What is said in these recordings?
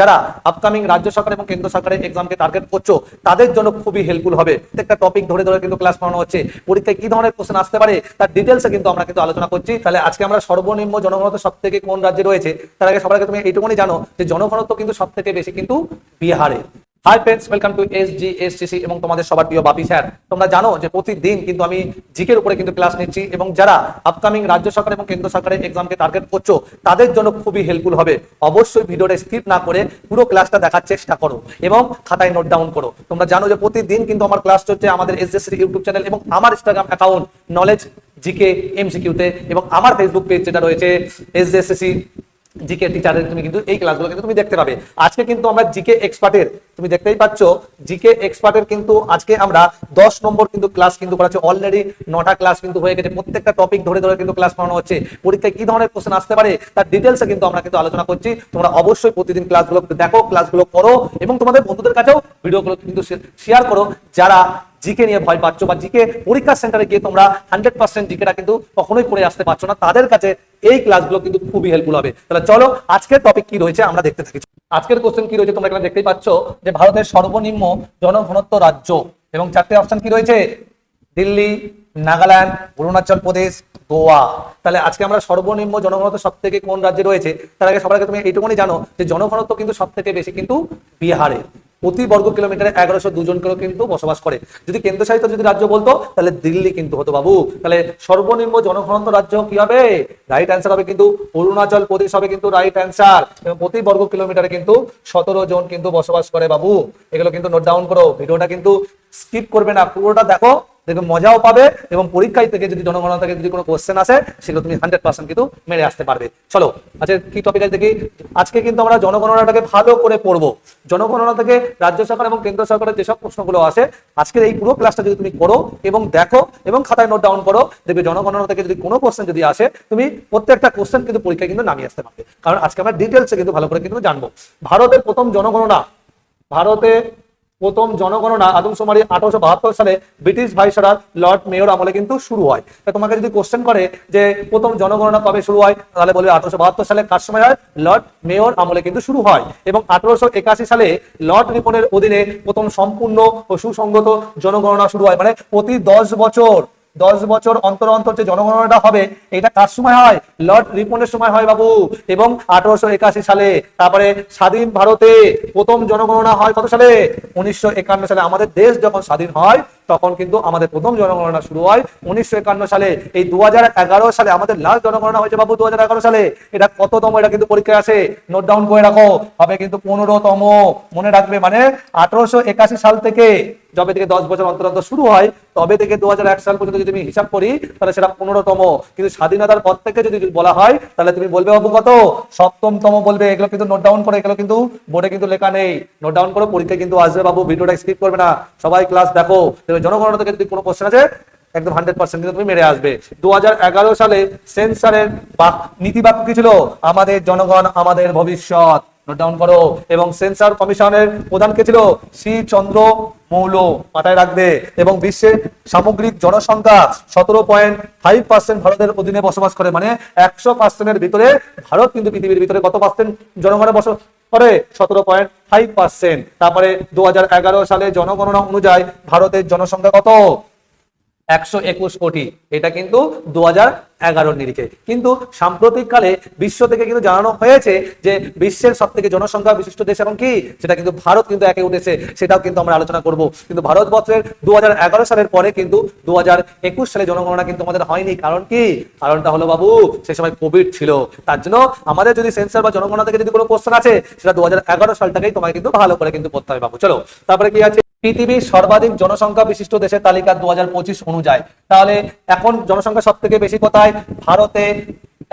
যারা আপকামিং রাজ্য সরকার এবং কেন্দ্র সরকারের এক্সামকে টার্গেট করছ, তাদের জন্য খুবই হেল্পফুল হবে। প্রত্যেকটা টপিক ধরে ধরে কিন্তু ক্লাস করানো হচ্ছে। পরীক্ষায় কি ধরনের কোশ্চেন আসতে পারে, তার ডিটেলসে কিন্তু আমরা কিন্তু আলোচনা করছি। তাহলে আজকে আমরা সর্বনিম্ন জনঘনত্ব সব থেকে কোন রাজ্যে রয়েছে, তার আগে সবার আগে তুমি এইটুকুনি জানো যে জনঘনত্ব কিন্তু সব থেকে বেশি কিন্তু বিহারে। Hi friends welcome to S G S C এবং তোমাদের সবার প্রিয় বাপি স্যার। তোমরা জানো যে প্রতিদিন কিন্তু আমি জিকের উপরে কিন্তু ক্লাস নিচ্ছি এবং যারা আপকামিং রাজ্য সরকার এবং কেন্দ্র সরকারের এক্সামকে টার্গেট করছ, তাদের জন্য খুবই হেল্পফুল হবে। অবশ্যই ভিডিওটা স্কিপ না করে পুরো ক্লাসটা দেখার চেষ্টা করো এবং খাতায় নোট ডাউন করো। তোমরা জানো যে প্রতিদিন কিন্তু আমার ক্লাস চলছে আমাদের এস এস ইউটিউব চ্যানেল এবং আমার ইনস্টাগ্রাম অ্যাকাউন্ট নলেজ জিকে এমসিকিউতে এবং আমার ফেসবুক পেজ যেটা রয়েছে এস এসএসসি জিকে টিচারের তুমি কিন্তু এই ক্লাসগুলো কিন্তু তুমি দেখতে পাবে। আজকে কিন্তু আমরা জিকে এক্সপার্টের তুমি দেখতেই পাচ্ছ জিকে এক্সপার্টের কিন্তু আজকে আমরা দশ নম্বর কিন্তু ক্লাস কিন্তু করাচ্ছি। অলরেডি নটা ক্লাস কিন্তু হয়ে গেছে। প্রত্যেকটা টপিক ধরে ধরে কিন্তু ক্লাস করানো হচ্ছে। পরীক্ষায় কি ধরনের কোশ্চেন আসতে পারে, তার ডিটেলসে কিন্তু আমরা কিন্তু আলোচনা করছি। তোমরা অবশ্যই প্রতিদিন ক্লাসগুলো দেখো ক্লাসগুলো করো এবং তোমাদের বন্ধুদের কাছেও ভিডিওগুলো কিন্তু শেয়ার করো। যারা জিকে নিয়ে ভয় পাচ্ছ বা জিকে পরীক্ষা সেন্টারে গিয়ে তোমরা হান্ড্রেড পার্সেন্ট জিকেটা কিন্তু কখনোই করে আসতে পারছ না। তাদের কাছে এই ক্লাসগুলো কিন্তু খুবই হেল্পফুল হবে। তাহলে চলো, আজকের টপিক কি রয়েছে আমরা দেখতে থাকি। আজকের কোশ্চেন কি রয়েছে তোমরা দেখতেই পাচ্ছ যে ভারতের সর্বনিম্ন জনঘনত্ব রাজ্য এবং চারটে অপশন কি রয়েছে? দিল্লি, নাগাল্যান্ড, অরুণাচল প্রদেশ, গোয়া। তাহলে আজকে আমরা সর্বনিম্ন জনঘনত্ব সব থেকে কোন রাজ্যে রয়েছে? তার আগে সবার আগে তুমি এইটুকুনি জানো যে জনঘনত্ব কিন্তু সব থেকে বেশি কিন্তু বিহারে। প্রতি বর্গ কিলোমিটারে এগারোশো দুজন করে কিন্তু বসবাস করে। যদি কেন্দ্রশাসিত যদি রাজ্য বলতো, তাহলে দিল্লি কিন্তু হতো বাবু। তাহলে সর্বনিম্ন জনঘনত্ব রাজ্য কি হবে? রাইট অ্যান্সার হবে কিন্তু অরুণাচল প্রদেশ হবে কিন্তু রাইট অ্যান্সার প্রতি বর্গ কিলোমিটারে কিন্তু সতেরো জন কিন্তু বসবাস করে বাবু। এগুলো কিন্তু নোট ডাউন করো। ভিডিওটা কিন্তু স্কিপ করবে না। পুরোটা দেখো। দেখবে মজাও পাবে এবং পরীক্ষায় থেকে যদি জনগণনা থেকে যদি কোনো কোশ্চেন আসে, সেগুলো তুমি হান্ড্রেড পার্সেন্ট কিন্তু মেরে আসতে পারবে। চলো আচ্ছা কি টপিক আছে দেখি? আজকে কিন্তু আমরা জনগণনাটাকে ভালো করে পড়ব। জনগণনা থেকে রাজ্য সরকার এবং কেন্দ্র সরকারের যেসব প্রশ্নগুলো আসে, আজকের এই পুরো ক্লাসটা যদি তুমি করো এবং দেখো এবং খাতায় নোট ডাউন করো, দেখবে জনগণনা থেকে যদি কোনো কোশ্চেন যদি আসে, তুমি প্রত্যেকটা কোশ্চেন কিন্তু পরীক্ষায় কিন্তু নামিয়ে আসতে পারবে। কারণ আজকে আমরা ডিটেলসে কিন্তু ভালো করে কিন্তু জানব। ভারতের প্রথম জনগণনা, ভারতে প্রথম জনগণনা আদমশুমারি আঠারোশো বাহাত্তর সালে ব্রিটিশ ভাইসরার লর্ড মেয়র আমলে কিন্তু শুরু হয়। তা তোমাকে যদি কোশ্চেন করে যে প্রথম জনগণনা কবে শুরু হয়, তাহলে বলবে আঠারোশো বাহাত্তর সালে কার সময় হয় লর্ড মেয়র আমলে কিন্তু শুরু হয় এবং আঠারোশো একাশি সালে লর্ড রিপনের অধীনে প্রথম সম্পূর্ণ ও সুসংগত জনগণনা শুরু হয়। মানে প্রতি দশ বছর দশ বছর অন্তর অন্তর যে জনগণনাটা হবে, এটা কার সময় হয়? লর্ড রিপনের সময় হয় বাবু। এবং আঠারোশো একাশি সালে তারপরে স্বাধীন ভারতে প্রথম জনগণনা হয় কত সালে? উনিশশো একান্ন সালে। আমাদের দেশ যখন স্বাধীন হয় তখন কিন্তু আমাদের প্রথম জনগণনা শুরু হয় উনিশশো একান্ন সালে। এই দু হাজার এগারো সালে আমাদের লাস্ট জনগণনা হয়েছে বাবু দু সালে। এটা কততম? এটা কিন্তু পরীক্ষায় আসে নোট ডাউন করে রাখো। হবে কিন্তু পনেরোতম। মনে রাখবে মানে আঠারোশো একাশি সাল থেকে যবে থেকে দশ বছর অন্তর শুরু হয়, তবে থেকে দু সাল পর্যন্ত যদি আমি হিসাব করি, তাহলে সেটা পনেরোতম। কিন্তু স্বাধীনতার পর থেকে যদি বলা হয়, তাহলে তুমি বলবে বাবু কত? সপ্তমতম বলবে। এগুলো কিন্তু নোট ডাউন করে, এগুলো কিন্তু বোর্ডে কিন্তু লেখা নেই। নোট ডাউন করো পরীক্ষা কিন্তু আসবে বাবু। ভিডিওটা স্কিপ করবে না। সবাই ক্লাস দেখো। জনগণনা থেকে যদি কোনো কোশ্চেন আছে একদম হান্ড্রেড পার্সেন্ট কিন্তু তুমি মেরে আসবে। দু সালে সেন্সারের নীতি বাক্য কি ছিল? আমাদের জনগণ, আমাদের ভবিষ্যৎ। নোট ডাউন করো। এবং সেন্সার কমিশনের প্রধান কে ছিল? শ্রী চন্দ্র মৌল মাথায় রাখবে। এবং বিশ্বের সামগ্রিক জনসংখ্যা সতেরো পয়েন্ট ফাইভ পার্সেন্ট ভারতের অধীনে বসবাস করে। মানে একশো পার্সেন্টের ভিতরে ভারত কিন্তু পৃথিবীর ভিতরে কত পার্সেন্ট জনগণের বসবাস করে সতেরো পয়েন্ট ফাইভ পার্সেন্ট। তারপরে দু হাজার এগারো সালে জনগণনা অনুযায়ী ভারতের জনসংখ্যা কত? একশো একুশ কোটি। এটা কিন্তু দু হাজার এগারোর নিরিখে। কিন্তু সাম্প্রতিককালে বিশ্ব থেকে কিন্তু জানানো হয়েছে যে বিশ্বের সব থেকে জনসংখ্যা বিশিষ্ট দেশ এখন কি, সেটা কিন্তু ভারত কিন্তু একে উঠেছে, সেটাও কিন্তু আমরা আলোচনা করব। কিন্তু ভারতবর্ষের দু হাজার এগারো সালের পরে কিন্তু দু হাজার একুশ সালে জনগণনা কিন্তু আমাদের হয়নি। কারণ কি? কারণটা হলো, বাবু, সে সময় কোভিড ছিল। তার জন্য আমাদের যদি সেন্সার বা জনগণনা থেকে যদি কোনো কোশ্চেন আছে সেটা দু হাজার এগারো সালটাকেই তোমাকে কিন্তু ভালো করে কিন্তু পড়তে হবে, বাবু। চলো, তারপরে কি আছে? পৃথিবীর সর্বাধিক জনসংখ্যা বিশিষ্ট দেশের তালিকা দু হাজার পঁচিশ অনুযায়ী। তাহলে এখন জনসংখ্যা সব থেকে বেশি কোথায়? ভারতে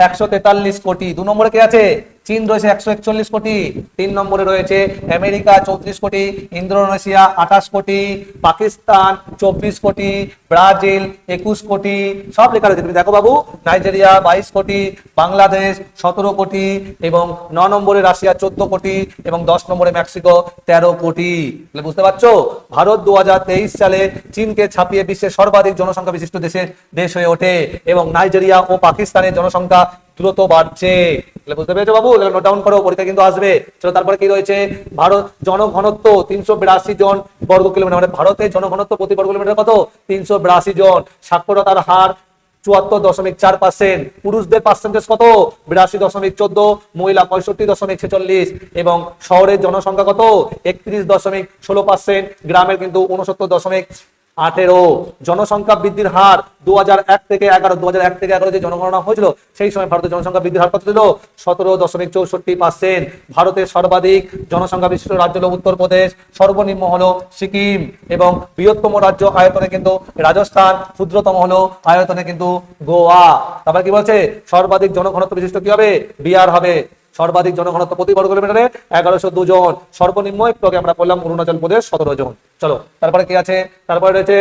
একশো তেতাল্লিশ কোটি। দু নম্বরে কে আছে? চীন রয়েছে একশো একচল্লিশ কোটি, তিন নম্বরে রয়েছে আমেরিকা চৌত্রিশ কোটি, ইন্দোনেশিয়া আঠাশ কোটি, পাকিস্তান চব্বিশ কোটি, ব্রাজিল একুশ কোটি, সব লেখা রয়েছে। তুমি দেখো বাবু, নাইজেরিয়া বাইশ কোটি, বাংলাদেশ সতেরো কোটি এবং ন নম্বরে রাশিয়া চোদ্দ কোটি এবং দশ নম্বরে মেক্সিকো তেরো কোটি। বুঝতে পারছ? ভারত দু হাজার তেইশ সালে চীনকে ছাপিয়ে বিশ্বের সর্বাধিক জনসংখ্যা বিশিষ্ট দেশের দেশ হয়ে ওঠে এবং নাইজেরিয়া ও পাকিস্তানের জনসংখ্যা দ্রুত বাড়ছে। তাহলে বুঝতে পেরেছ বাবু? নোট ডাউন করো, পরীক্ষা কিন্তু আসবে। চলো তারপরে কি রয়েছে? ভারত জনঘনত্ব তিনশো বিরাশি জন বর্গ কিলোমিটার মানে ভারতে জনঘনত্ব প্রতি বর্গ কিলোমিটার কত? তিনশো বিরাশি জন। সাক্ষরতার হার চুয়াত্তর দশমিক চার পার্সেন্ট পুরুষদের পার্সেন্টেজ কত? বিরাশি দশমিক চোদ্দ, মহিলা পঁয়ষট্টি দশমিক ছেচল্লিশ এবং শহরের জনসংখ্যা কত? একত্রিশ দশমিক ষোলো পার্সেন্ট গ্রামের কিন্তু উনসত্তর দশমিক আঠেরো। জনসংখ্যা বৃদ্ধির হার দু থেকে এগারো দু থেকে এগারো যে জনগণনা হয়েছিল, সেই সময় ভারতের জনসংখ্যা বৃদ্ধির হার কত ছিল? সতেরো দশমিক চৌষট্টি পার্সেন্ট। ভারতের সর্বাধিক জনসংখ্যা বিশিষ্ট রাজ্য হল উত্তরপ্রদেশ, সর্বনিম্ন হলো সিকিম এবং বৃহত্তম রাজ্য আয়তনে কিন্তু রাজস্থান, ক্ষুদ্রতম হলো আয়তনে কিন্তু গোয়া। তারপর কি বলছে? সর্বাধিক জনঘনত্ব বিশিষ্ট কি হবে? বিহার হবে। সর্বাধিক জনঘনত্ব প্রতি বর্গ কিলোমিটারে এগারোশো দুজন। সর্বনিম্ন একটু আমরা বললাম অরুণাচল প্রদেশ সতেরো জন। চলো, তারপরে কি আছে? তারপরে রয়েছে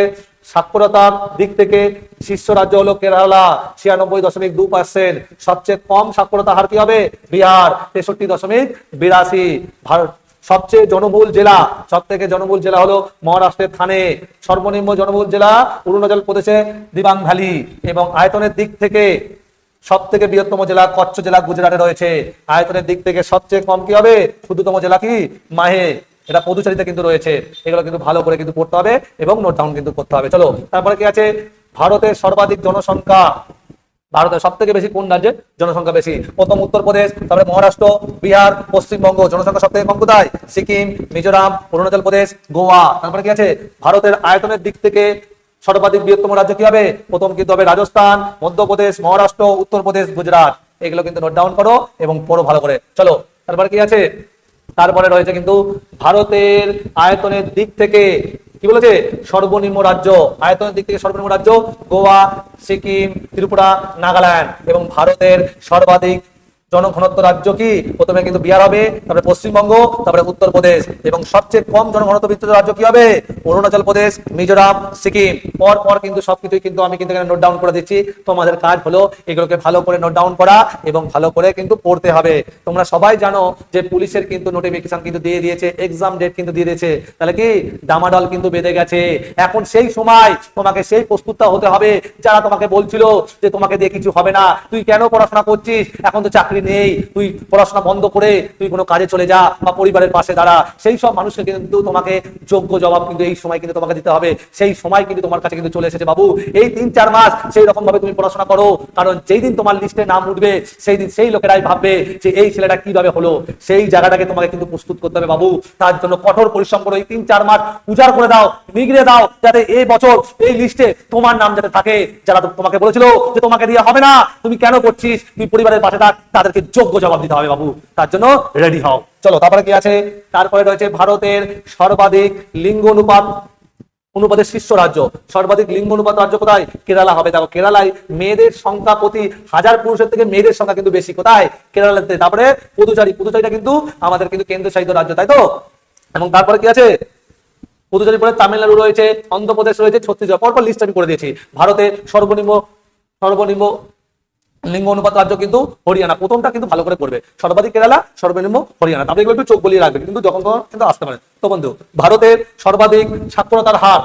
সাক্ষরতার দিক থেকে শীর্ষ রাজ্য হলো কেরালা, ছিয়ানব্বই দশমিক দু পার্সেন্ট সবচেয়ে কম সাক্ষরতা হার কি হবে? বিহার, তেষট্টি দশমিক বিরাশি। ভারত, সবচেয়ে জনবহুল জেলা সব থেকে জনবহুল জেলা হলো মহারাষ্ট্রের থানে। সর্বনিম্ন জনবহুল জেলা অরুণাচল প্রদেশে দিবাং ভ্যালি এবং আয়তনের দিক থেকে সব থেকে বৃহত্তম জেলা কচ্ছ জেলা গুজরাটে রয়েছে। আয়তনের দিক থেকে সবচেয়ে কম কি হবে? ক্ষুদ্রতম জেলা কি? মাহে। এটা পদুচারিতে কিন্তু রয়েছে। এগুলো কিন্তু ভালো করে কিন্তু পড়তে হবে এবং নোট ডাউন কিন্তু করতে হবে। চলো, তারপরে কি আছে? ভারতের সর্বাধিক জনসংখ্যা। ভারতের সব থেকে বেশি কোন রাজ্যে জনসংখ্যা বেশি? প্রথম উত্তরপ্রদেশ, তারপরে মহারাষ্ট্র, বিহার, পশ্চিমবঙ্গ। জনসংখ্যা সব থেকে কম কোথায়? সিকিম, মিজোরাম, অরুণাচল প্রদেশ, গোয়া। তারপরে কি আছে? ভারতের আয়তনের দিক থেকে সর্বাধিক বৃহত্তম রাজ্য কি হবে? প্রথম কিন্তু হবে রাজস্থান, মধ্যপ্রদেশ, মহারাষ্ট্র, উত্তরপ্রদেশ, গুজরাট। এগুলো কিন্তু নোট ডাউন করো এবং পড়ো ভালো করে। চলো, তারপরে কি আছে? তারপরে রয়েছে কিন্তু ভারতের আয়তনের দিক থেকে, কি বলেছে? সর্বনিম্ন রাজ্য, আয়তনের দিক থেকে সর্বনিম্ন রাজ্য গোয়া, সিকিম, ত্রিপুরা, নাগাল্যান্ড এবং ভারতের সর্বাধিক জনঘনত্ব রাজ্য কি? প্রথমে কিন্তু বিহার হবে, তারপরে পশ্চিমবঙ্গ, তারপরে উত্তরপ্রদেশ এবং সবচেয়ে কম জনঘনত্ব বিস্তৃত রাজ্য কি হবে? অরুণাচল প্রদেশ, মিজোরাম, সিকিম। পর পর কিন্তু সবকিছুই কিন্তু আমি কিন্তু এখানে নোট ডাউন করে দিচ্ছি। তোমাদের কাজ হলো এগুলোকে ভালো করে নোট ডাউন করা এবং ভালো করে কিন্তু পড়তে হবে। তোমরা সবাই জানো যে পুলিশের কিন্তু নোটিফিকেশন কিন্তু দিয়ে দিয়েছে এক্সাম ডেট কিন্তু দিয়ে দিয়েছে। তাহলে কি? ডামাডল কিন্তু বেঁধে গেছে। এখন সেই সময় তোমাকে সেই প্রস্তুতটা হতে হবে। যারা তোমাকে বলছিল যে তোমাকে দিয়ে কিছু হবে না, তুই কেন পড়াশোনা করছিস? এখন তো চাকরি নেই, তুই পড়াশোনা বন্ধ করে তুই কোনো কাজে চলে যা বা পরিবারের পাশে দাঁড়া। সেই সব মানুষকে কিন্তু তোমাকে যোগ্য জবাব কিন্তু এই সময় কিন্তু তোমাকে দিতে হবে। সেই সময় কিন্তু তোমার কাছে কিন্তু চলে এসেছে, বাবু। এই তিন, চার মাস সেই রকম ভাবে তুমি পড়াশোনা করো। কারণ যেই দিন তোমার লিস্টে নাম উঠবে, সেই দিন সেই লোকেরাই ভাববে যে এই ছেলেটা কীভাবে হলো। সেই জায়গাটাকে তোমাকে কিন্তু প্রস্তুত করতে হবে, বাবু। তার জন্য কঠোর পরিশ্রম করো। এই তিন, চার মাস উজাড় করে দাও নিগড়ে দাও, যাতে এই বছর এই লিস্টে তোমার নাম যাতে থাকে। যারা তোমাকে বলেছিল যে তোমাকে দিয়ে হবে না, তুমি কেন করছিস? তুমি পরিবারের পাশে থাক তাদেরকে যোগ্য জবাব দিতে হবে বাবু। তার জন্য রেডি হও। চলো, তারপরে কি আছে? তারপরে রয়েছে ভারতের সর্বাধিক লিঙ্গ অনুপাত, অনুপাতের শীর্ষ রাজ্য। সর্বাধিক লিঙ্গ অনুপাত রাজ্য কোথায়? কেরালা হবে। দেখো, কেরালায় মেয়েদের সংখ্যা প্রতি হাজার পুরুষের থেকে মেয়েদের সংখ্যা কিন্তু বেশি। কোথায়? কেরালাতে। তারপরে পুদুচারি। পুদুচারিটা কিন্তু আমাদের কিন্তু কেন্দ্রশাসিত রাজ্য, তাই তো? এবং তারপরে কি আছে? পুদুচারি পরে তামিলনাড়ু রয়েছে, অন্ধ্রপ্রদেশ রয়েছে, ছত্তিশগড়। পরপর লিস্ট আমি করে দিয়েছি। ভারতে সর্বনিম্ন সর্বনিম্ন লিঙ্গ অনুপাত রাজ্য কিন্তু হরিয়ানা। প্রথমটা কিন্তু ভালো করে করবে সর্বাধিক কেরালা, সর্বনিম্ন হরিয়ানা। এগুলো একটু চোখ বলিয়ে রাখবে, কিন্তু যখন কিন্তু আসতে পারে। তো বন্ধু, ভারতের সর্বাধিক সাক্ষরতার হার,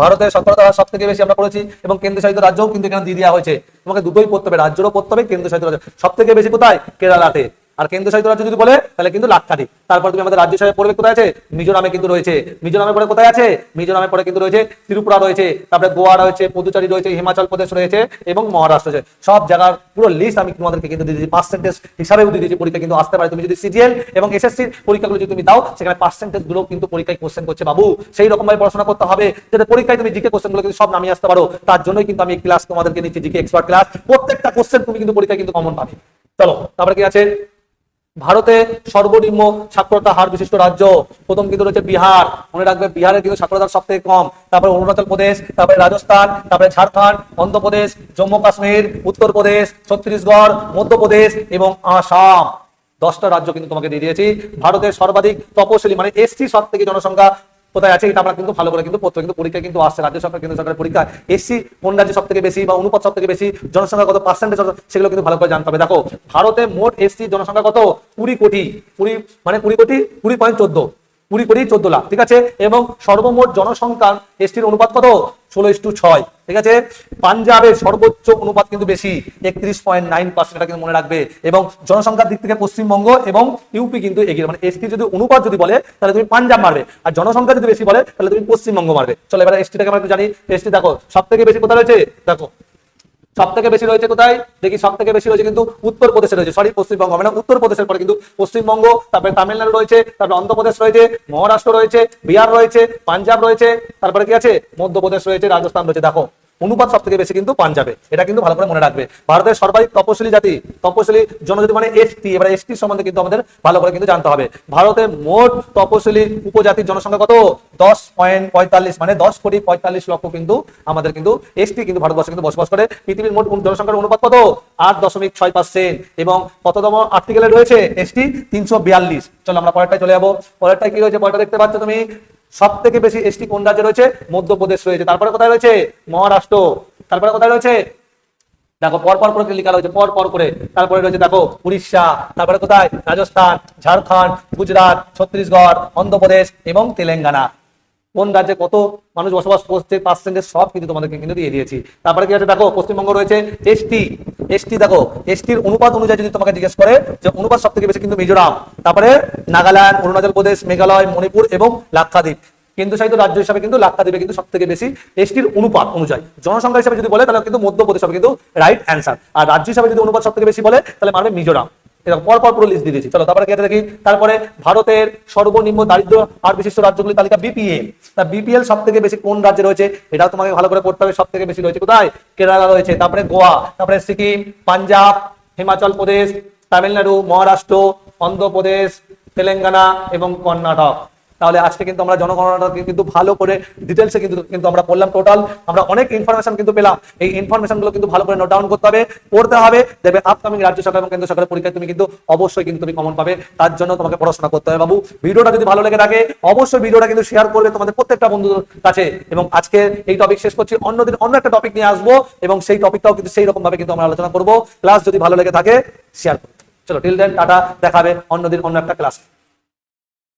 ভারতের সাক্ষরতার হার সব থেকে বেশি আমরা করেছি এবং কেন্দ্রশাসিত রাজ্যও কিন্তু এখানে দিয়ে দেওয়া হয়েছে। তোমাকে দুটোই পড়তে হবে, রাজ্যেরও পড়তে হবে, কেন্দ্রশাসিত রাজ্য। সব থেকে বেশি কোথায়? কেরালাতে। আর কেন্দ্রশাসিত রাজ্য যদি বলে, তাহলে কিন্তু লাক্ষাধিক তারপর তুমি আমাদের রাজ্য সাহেব পড়বে কোথায় আছে? মিজোরামে কিন্তু রয়েছে। মিজোরামে পরে কোথায় আছে? মিজোরামে পরে কিন্তু রয়েছে ত্রিপুরা রয়েছে, তারপরে গোয়া রয়েছে, পুদুচারি রয়েছে, হিমাচল প্রদেশ রয়েছে এবং মহারাষ্ট্র রয়েছে। সব জায়গার পুরো লিস্ট আমি তোমাদেরকে কিন্তু দিয়ে দিয়েছি। পার্সেন্টেজ হিসাবেও দিয়ে দিয়েছি পরীক্ষা কিন্তু আসতে পারে। তুমি যদি সিজিএল এবং এসএসসি পরীক্ষাগুলো যদি তুমি দাও, সেখানে পার্সেন্টেজগুলো কিন্তু পরীক্ষায় কোশ্চেন করছে বাবু। সেই রকম ভাবে পড়াশোনা করতে হবে, যাতে পরীক্ষায় তুমি জিকে কোশ্চেনগুলো কিন্তু সব নামিয়ে আসতে পারো। তার জন্যই কিন্তু আমি ক্লাস তোমাদেরকে নিচ্ছি জিকে এক্সপার্ট ক্লাস প্রত্যেকটা কোশ্চেন তুমি কিন্তু পরীক্ষায় কিন্তু কমন পাবে। চলো, তারপরে কি আছে? ভারতে সর্বনিম্ন সাক্ষরতা হার বিশিষ্ট রাজ্য। প্রথম কিন্তু রয়েছে বিহার। মনে রাখবে, বিহারের কিন্তু সাক্ষরতা সব থেকে কম। তারপরে অরুণাচল প্রদেশ, তারপরে রাজস্থান, তারপরে ঝাড়খণ্ড, অন্ধ্রপ্রদেশ, জম্মু কাশ্মীর, উত্তরপ্রদেশ, ছত্তিশগড়, মধ্যপ্রদেশ এবং আসাম। দশটা রাজ্য কিন্তু তোমাকে দিয়ে দিয়েছি। ভারতের সর্বাধিক তপশিলি মানে এসটি সব থেকে জনসংখ্যা কোথায় আছে এটা আমরা কিন্তু ভালো করে কিন্তু পড়তে কিন্তু পরীক্ষা কিন্তু আসছে। রাজ্য সরকার, কেন্দ্র সরকারের পরীক্ষা এসসি কোন রাজ্য সব থেকে বেশি বা অনুপাত সব থেকে বেশি, জনসংখ্যা কত পার্সেন্টেজ সেগুলো কিন্তু ভালো করে জানতে হবে। দেখো, ভারতে মোট এসসি জনসংখ্যা কত? কুড়ি কোটি, কুড়ি মানে কুড়ি কোটি, কুড়ি পয়েন্ট চোদ্দ। কুড়ি কোটি চোদ্দ লাখ, ঠিক আছে? এবং সর্বমোট জনসংখ্যার এসটির অনুপাত কত? ষোলো ইস্টু ছয়, ঠিক আছে? পাঞ্জাবের সর্বোচ্চ অনুপাত কিন্তু বেশি, একত্রিশ পয়েন্ট নাইন পার্সেন্ট কিন্তু মনে রাখবে। এবং জনসংখ্যার দিক থেকে পশ্চিমবঙ্গ এবং ইউপি কিন্তু এগিয়ে মানে এসটি যদি অনুপাত যদি বলে, তাহলে তুমি পাঞ্জাব মারবে। আর জনসংখ্যা যদি বেশি বলে, তাহলে তুমি পশ্চিমবঙ্গ মারবে। চলো, এবার এসটিটাকে আমরা একটু জানি। এসটি দেখো সব থেকে বেশি কোথায় রয়েছে? দেখো সব থেকে বেশি রয়েছে কোথায়? দেখি সব থেকে বেশি রয়েছে কিন্তু উত্তরপ্রদেশে রয়েছে। সরি পশ্চিমবঙ্গ মানে উত্তর প্রদেশের পরে কিন্তু পশ্চিমবঙ্গ, তারপরে তামিলনাড়ু রয়েছে, তারপরে অন্ধ্রপ্রদেশ রয়েছে, মহারাষ্ট্র রয়েছে, বিহার রয়েছে, পাঞ্জাব রয়েছে, তারপরে কি আছে? মধ্যপ্রদেশ রয়েছে, রাজস্থান রয়েছে। দেখো অনুপাত সব থেকে বেশি কিন্তু পাঞ্জাবে। এটা কিন্তু ভালো করে মনে রাখবে। ভারতের সর্বাধিক তপশিলি জাতি, তপশিলি জনজাতি মানে এসটি। এবার এসটি সম্বন্ধে কিন্তু আমাদের ভালো করে কিন্তু জানতে হবে। ভারতের মোট তপশিলি উপজাতির জনসংখ্যা কত? দশ পয়েন্ট পঁয়তাল্লিশ মানে দশ কোটি পঁয়তাল্লিশ লক্ষ কিন্তু আমাদের কিন্তু এসটি কিন্তু ভারতবর্ষে কিন্তু বসবাস করে। পৃথিবীর মোট জনসংখ্যার অনুপাত কত? আট দশমিক ছয় পার্সেন্ট এবং কততম আর্টিকেলে রয়েছে এসটি? তিনশো বিয়াল্লিশ। চলো আমরা পরেরটায় চলে যাব। পরেরটায় কি রয়েছে? পরেরটা দেখতে পাচ্ছ তুমি? সব থেকে বেশি এসটি কোন রাজ্যে রয়েছে? মধ্যপ্রদেশ রয়েছে। তারপরে কোথায় রয়েছে? মহারাষ্ট্র। তারপরে কোথায় রয়েছে? দেখো পর পর করে লেখা রয়েছে পর পর করে। তারপরে রয়েছে, দেখো, উড়িষ্যা। তারপরে কোথায়? রাজস্থান, ঝাড়খণ্ড, গুজরাট, ছত্তিশগড়, অন্ধ্রপ্রদেশ এবং তেলেঙ্গানা। কোন রাজ্যে কত মানুষ বসবাস করছে? পার্সেন্টেজ সব কিন্তু তোমাদেরকে কিন্তু দিয়ে দিয়েছি। তারপরে কি আছে? দেখো, পশ্চিমবঙ্গ রয়েছে, এসটি। এসটি দেখো এসটির অনুপাত অনুযায়ী যদি তোমাকে জিজ্ঞেস করে যে অনুপাত সব থেকে বেশি কিন্তু মিজোরাম, তারপরে নাগাল্যান্ড, অরুণাচল প্রদেশ, মেঘালয়, মণিপুর এবং লাক্ষাদ্বীপ। কেন্দ্রশাসিত রাজ্য হিসাবে কিন্তু লাক্ষাদ্বীপে কিন্তু সব থেকে বেশি এসটির অনুপাত অনুযায়ী। জনসংখ্যা হিসাবে যদি বলে, তাহলে কিন্তু মধ্যপ্রদেশ হবে কিন্তু রাইট অ্যান্সার আর রাজ্য হিসাবে যদি অনুপাত সব থেকে বেশি বলে, তাহলে মানবে মিজোরাম। এরকম পর পর লিস্ট দিয়ে চলো, তারপরে কি আছে দেখি? তারপরে ভারতের সর্বনিম্ন দারিদ্র আর বিশিষ্ট রাজ্যগুলির তালিকা বিপিএল তা বিপিএল সব থেকে বেশি কোন রাজ্যে রয়েছে? এটা তোমাকে ভালো করে পড়তে হবে সব থেকে বেশি রয়েছে কোথায়? কেরালা রয়েছে, তারপরে গোয়া, তারপরে সিকিম, পাঞ্জাব, হিমাচল প্রদেশ, তামিলনাড়ু, মহারাষ্ট্র, অন্ধ্রপ্রদেশ, তেলেঙ্গানা এবং কর্ণাটক। তাহলে আজকে কিন্তু আমরা জনগণনাটা কিন্তু ভালো করে ডিটেলসে কিন্তু কিন্তু আমরা পড়লাম টোটাল আমরা অনেক ইনফরমেশন কিন্তু পেলাম। এই ইনফরমেশনগুলো কিন্তু ভালো করে নোট ডাউন করতে হবে, পড়তে হবে। দেখবে আপকামিং রাজ্য সরকার এবং কেন্দ্র সরকারের পরীক্ষায় তুমি কিন্তু অবশ্যই কিন্তু তুমি কমন পাবে। তার জন্য তোমাকে পড়াশোনা করতে হবে বাবু। ভিডিওটা যদি ভালো লেগে থাকে, অবশ্যই ভিডিওটা কিন্তু শেয়ার করবে তোমাদের প্রত্যেকটা বন্ধুদের কাছে। এবং আজকে এই টপিক শেষ করছি। অন্যদিন অন্য একটা টপিক নিয়ে আসব এবং সেই টপিকটাও কিন্তু সেই রকম ভাবে কিন্তু আমরা আলোচনা করব। ক্লাস যদি ভালো লেগে থাকে শেয়ার করব চলো টিল দেন টাটা। দেখাবে অন্যদিন অন্য একটা ক্লাস